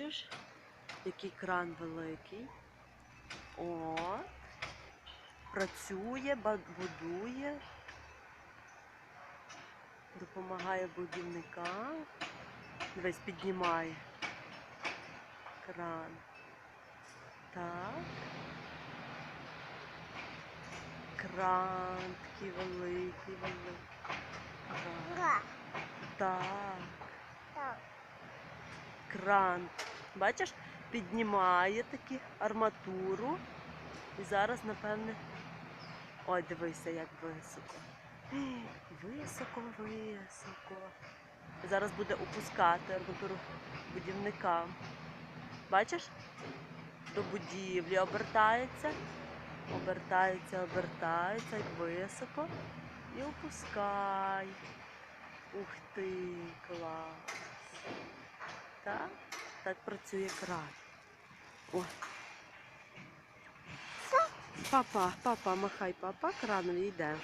Бачиш, який кран великий. О, працює, будує, допомагає будівникам. Дивись, піднімає кран. Так. Кран такий великий, великий. Кран. Так. кран. Бачиш, піднімає таки арматуру. І зараз, напевне. Ой, дивися, як високо. Високо, високо. Зараз буде опускати арматуру будівникам. Бачиш? До будівлі обертається, обертається, обертається, і високо. І опускай. Ух ти, клас. Так, так працює кран. О. Папа, папа, махай, папа, кран йде.